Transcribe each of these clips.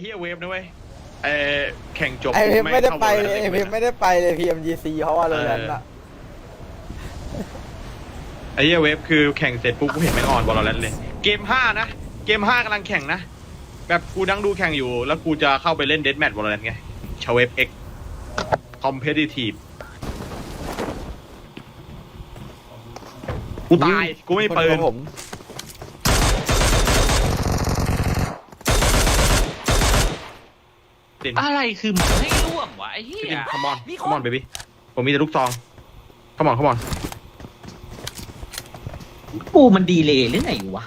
เฮียเวฟนะเว้ยเออแข่งจบไอเพมไม่ได้ไปข้าเลยไอเพมไม่ไม่ได้ไปเลย PMGC เพราะว่าโรงแรมน่ะไอ้เฮียเวฟคือแข่งเสร็จปุ๊บกูเห็นแม่งออนบอลแล้วเลย เกมห้านะ เกมห้ากำลังแข่งนะ แบบกูนั่งดูแข่งอยู่ แล้วกูจะเข้าไปเล่นเดสแมทบอลแล้วไงชาเวฟเอ็กคอมเพติทีฟกูตาย กูไม่มีปืคน นผม ตินอะไรคือมันไม่ร่วงวะไอ้เหี้ติยนคัมอนคัมอนเบบี้ผมมีแต่ลูกซองคัมอนคัมอนกูมันดีเลยหรือไงวะ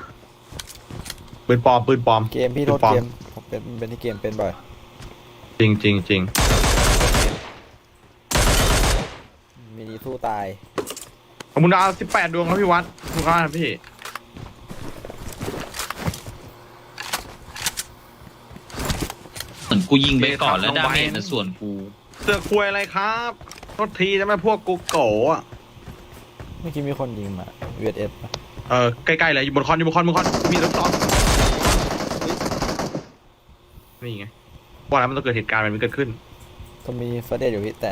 ปืนปลอมปืนปลอม เกมพี่โทษปลอมเกมผมเป็นเป็นที่เกมเป็นบ่อยจริงจริงจริงมินิสู้ตายขอบคุณดาวสิบแปดดวงครับพี่วัดขอบคุณครับพี่ เห มือนกูยิงไปก่อนแล้วดาเมจนะส่วนกูเสือกคุยอะไรครับโทษทีจะไม่พวกกูโกะเมื่อกี้มีคนยิงมาเวียดเอฟเออใกล้ๆเลยอยู่บนคอนอยู่บนคอนบนคอนมีลูกซองนี่ไงว่าแล้วมันต้องเกิดเหตุการณ์แบบนี้เกิดขึ้นก็มีเฟรเดอยู่พี่แต่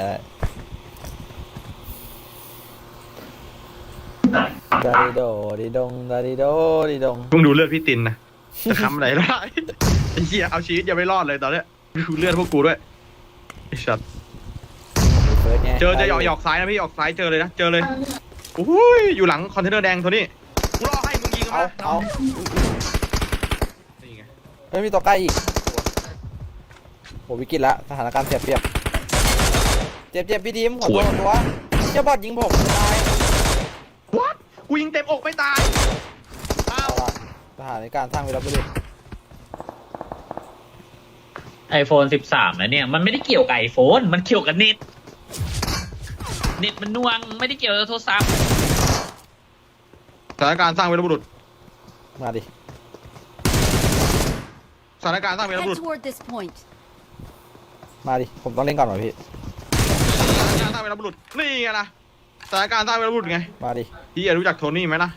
ดาดิโดดิดงดาดิโดดิดงเพิ่งดูเลือดพี่ตินนะจะทำอะไรได้ไอ้ เหี้ยเอาชีวิตยังไม่รอดเลยตอนเนี้ยดูเลือดพวกกูด้วยไอ้สัตว์มีเฟิร์สไงเจอจะหยอกหยอกซ้ายนะพี่หยอกซ้ายเจอเลยนะเจอเลยอุ้ยอยู่หลังคอนเทนเนอร์แดงตัวนี้กูรอให้มึงยิงเอามาเอานี่ไงเฮ้ยมีตัวใกล้อีกโหวิกฤตละสถานการณ์เสียเปรียบเจ็บเจ็บพี่ทีมขอโทษขอตัวเจ้าบอดยิงผมตาย วัดกูยิงเต็มอกไม่ตายอ้าเอาวละสถานการณ์สร้างวีรบุรุษ ไอโฟน13นะเนี่ย มันไม่ได้เกี่ยวกับไอโฟนมันเกี่ยวกับเน็ต เน็ตมันน่วงไม่ได้เกี่ยวกับโทรศัพท์สถานการณ์สร้างวีรบุรุษมาดิ สถานการณ์สร้างวีร Head บุรุษ toward this point. มาดิ ผมต้องเล่นก่อนเหรอพี่ สถานการณ์สร้างวีรบุรุษนี่ไงนะสถานการณ์สร้างวีรบุรุษไงมาดิ พี่รู้จักโทนี่ไหมล่ะ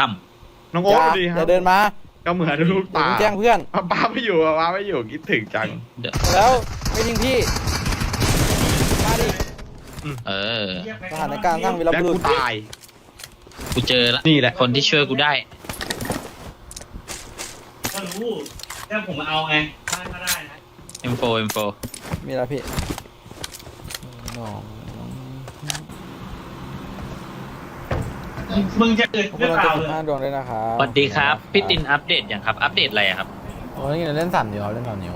ต่น้องอโอ๊ตย่าดูดีคอรัย่าบเดินมา ก็เหมือนลูกเดี๋ยวตาผมแจ้งเพื่อนป้าไม่อยู่อะป้าไม่อยู่คิดถึงจังำเดี๋ยวแล้วไม่ยิงพี่มาดิเออ สถานการณ์สร้างวีรและบุรุกูษตาย กูเจอละนี่แหละ คนที่ช่วยกูได้ ก็รู้แต่ผมเอาไงได้ก็ได้นะ M4 M4 มีแล้วพี่น้อง มึงจะเกิดขอบหคุรืณอเปเราล่าจะเลยห้าดวงด้วยนะครับสวัสดีครับ พี่ตินอัปเดตยังครับ อัปเดตอะไรอะครับ โอ้ยนี่เล่นสามนิ้วเล่นสามนิ้ว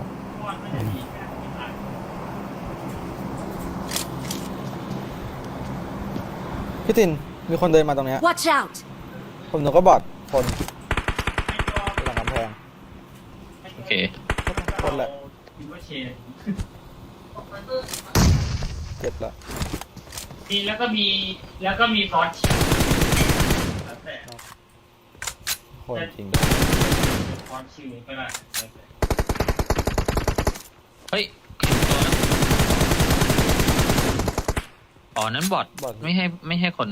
พี่ตินมีคนเดินมาตรงเนี้ย Watch out! ผมนึกว่าบอดคนหลังกำแพงโอเค คนแหละคิดว่าเชนเจ็บละมีแล้วก็มีแล้วก็มีฟอสชิล แล้วแต่คนจริงฟอสชิลก็ได้แล้วแต่เฮ้ยเห็นตัวแล้วอ๋อ นั้นบอทบอดไม่ให้ไม่ให้คน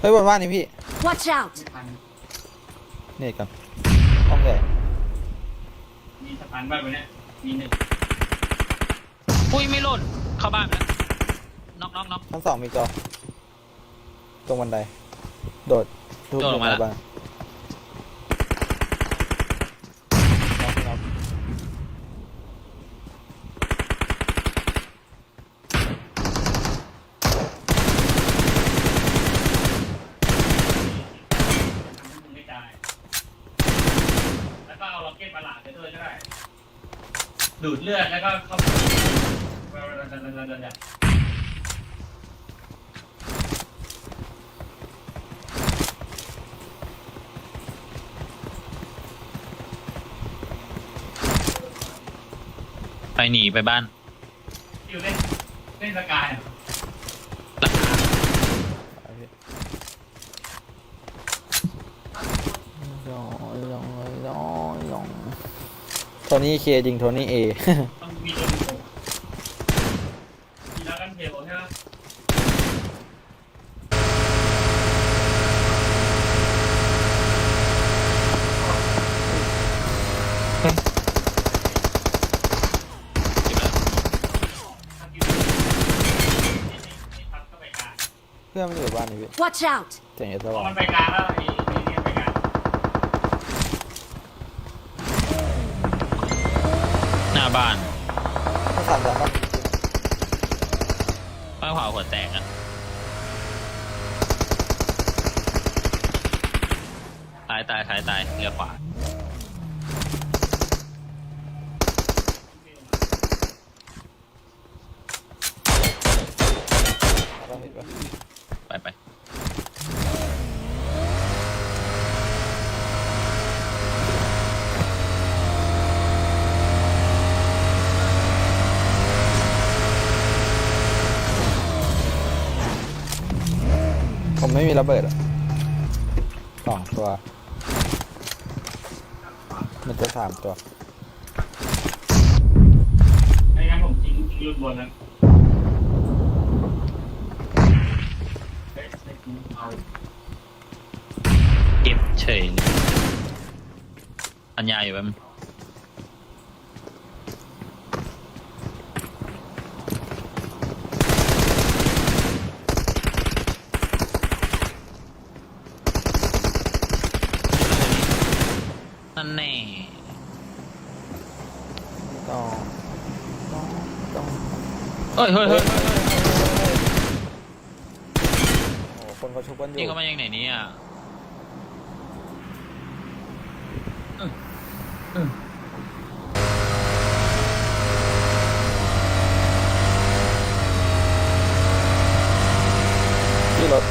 เฮ้ยบนบ้านนี่พี่ Watch out! เนตกัน ห้องแดงมีสะพานบ้านไปเนี่ยมีหนึ่งอุ้ยไม่หล่นเข้าบ้านไปแล้วน็อกน็อกน็อก ชั้นสองมีจอตรงบันได โดดทุบโดดลงมาในแล้ว บ้านน็อกน็อก ทำให้มึงไม่ตายแล้วก็เอาล็อกเก็ตประหลาดไปด้วยก็ได้ ดูดเลือดแล้วก็เข้าไปไปหนีไปบ้าน อยู่เล่นเล่นสกายอะพี่ยองยองยองยอง โทนี่เคยิงโทนี่เอต้องมีตัวหนึ่งเดียวใช่ไหมเพื่อนมันอยู่บ้านนี่พี่ Watch out! เสียงเอสพระอวังมันไปกลางแล้วไอ้ สามสามบ้านบ้านขวาหัวแตกอะตายตายตายตายเรือขวาไปไป ผมไม่มีระเบิดอะสองตัว มันจะสามตัวไอ้งั้นผมทิ้งทิ้งรุ่นบนนั้นเฮ้ยเฮ้ยเอาเก็บเฉยเลยปัญญาอยู่แป๊บนึง นั่นแน่ต้องต้องต้องเฮ้ยเฮ้ยเฮ้ยเฮ้ยโอ้โหคนเขาชุบกันอนี่ยู่เขามายังไหนเนี่ยที่รถ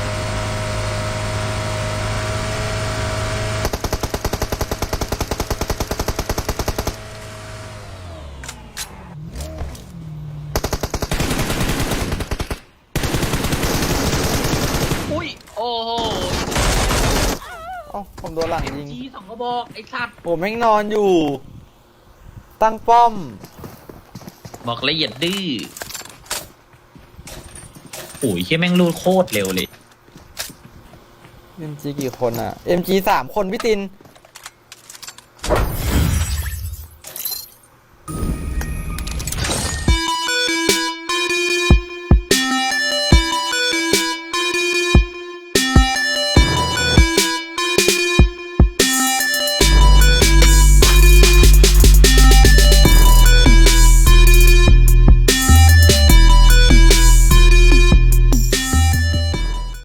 อุ้ย โอ้โห เอ้าผมโดนหลังยิง จีสองกระบอกไอ้สัตว์ผมแม่งนอนอยู่ ตั้งป้อม บอกละเอียดดื้อโอ้ยแค่แม่งรูดโคตรเร็วเลย MG กี่คนอะ MG สามคนพี่ติน